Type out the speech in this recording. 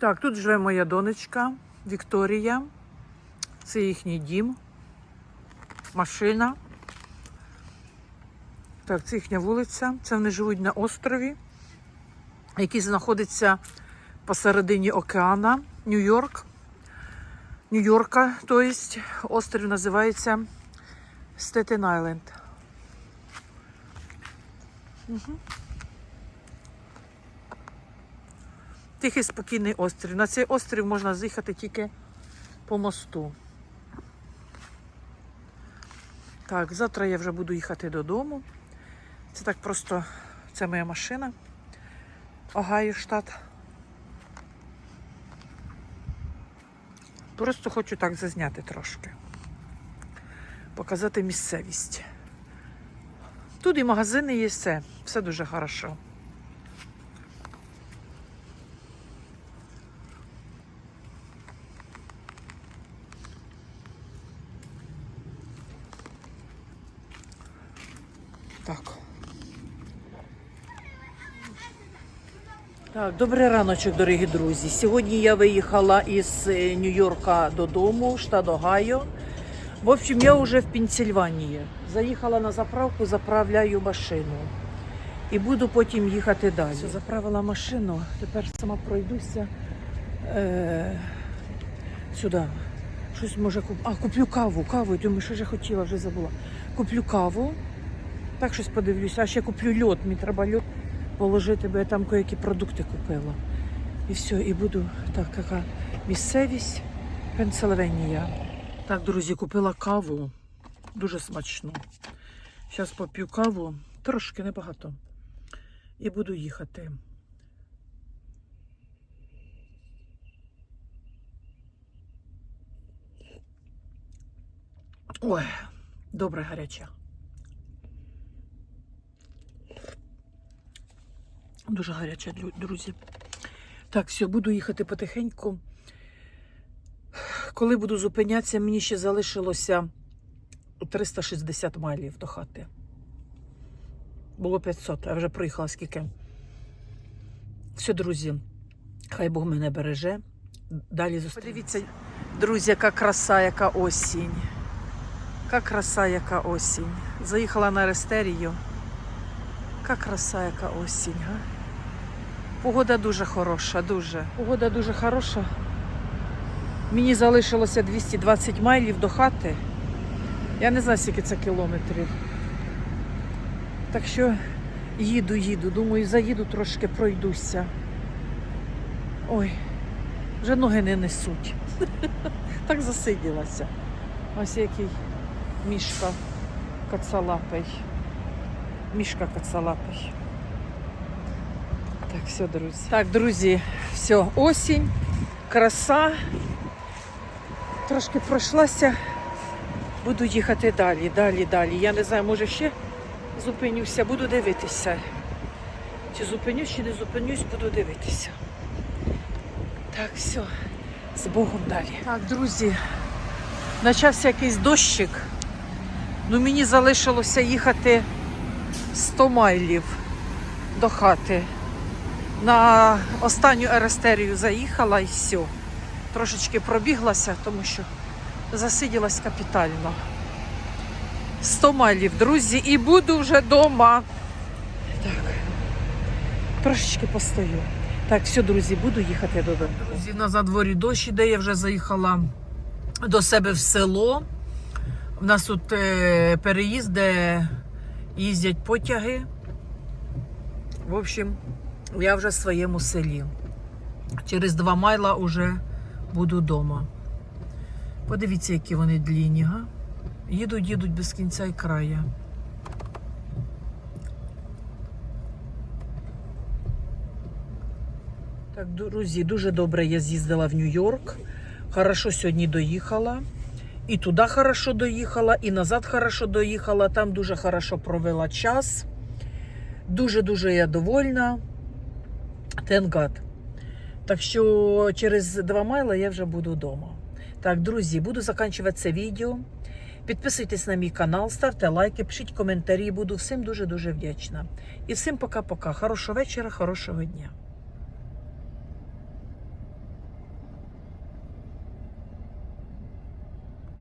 Так, тут живе моя донечка Вікторія. Це їхній дім, машина. Так, це їхня вулиця. Це вони живуть на острові, який знаходиться посередині океана, Нью-Йорк. Нью-Йорка, тобто острів називається Стетен Айленд. Тихий спокійний острів. На цей острів можна з'їхати тільки по мосту. Так, завтра я вже буду їхати додому. Це так просто, це моя машина. Огайо штат. Просто хочу так зазняти трошки. Показати місцевість. Тут і магазини є все. Все дуже хорошо. Так. Так, добрий раночок, дорогі друзі. Сьогодні я виїхала із е, Нью-Йорка додому, штат Огайо. В общем, я вже в Пенсільванії. Заїхала на заправку, заправляю машину. І буду потім їхати далі. Все, заправила машину, тепер сама пройдуся е, сюди. Щось може куп... А, куплю каву, каву. Думаю, що ж я хотіла, вже забула. Куплю каву. Так щось подивлюся. А ще куплю льод. Мені треба льод положити, бо я там які продукти купила. І все, і буду так, яка місцевість Пенсильванія. Так, друзі, купила каву. Дуже смачну. Зараз поп'ю каву, трошки небагато. І буду їхати. Ой, добре гаряча. Дуже гаряча, друзі. Так, все, буду їхати потихеньку. Коли буду зупинятися, мені ще залишилося 360 майлів до хати. Було 500, а вже проїхала скільки. Все, друзі, хай Бог мене береже. Далі зустрінемося. Подивіться, друзі, яка краса, яка осінь. Яка краса, яка осінь. Заїхала на Рестерію. Яка краса, яка осінь. Га? Погода дуже хороша, дуже. Погода дуже хороша. Мені залишилося 220 майлів до хати. Я не знаю, скільки це кілометрів. Так що їду, їду. Думаю, заїду трошки пройдуся. Ой, вже ноги не несуть. Так засиділася. Ось який мішка кацалапий. Мішка кацалапий. Так, все, друзі. Так, друзі, все, осінь, краса. Трошки пройшлася. Буду їхати далі, далі, далі. Я не знаю, може ще зупинюся, буду дивитися. Чи зупинюсь, чи не зупинюсь, буду дивитися. Так, все, з Богом далі. Так, друзі, почався якийсь дощик. Ну мені залишилося їхати 100 майлів до хати. На останню ерестерію заїхала і все. Трошечки пробіглася, тому що засиділась капітально. 100 майлів, друзі, і буду вже вдома. Так. Трошечки постою. Так, все, друзі, буду їхати додому. Друзі, на задворі дощ іде, я вже заїхала до себе в село. У нас тут е, переїзд, де їздять потяги. В общем, я вже в своєму селі. Через два майла вже буду вдома. Подивіться, які вони длінні, га? Їдуть, їдуть без кінця і края. Так, друзі, дуже добре я з'їздила в Нью-Йорк. Хорошо сьогодні доїхала. І туди хорошо доїхала, і назад хорошо доїхала. Там дуже хорошо провела час. Дуже-дуже я довольна. God. Так що через два майла я вже буду вдома. Так, друзі, буду закінчувати це відео. Підписуйтесь на мій канал, ставте лайки, пишіть коментарі. Буду всім дуже-дуже вдячна. І всім пока-пока. Хорошого вечора, хорошого дня.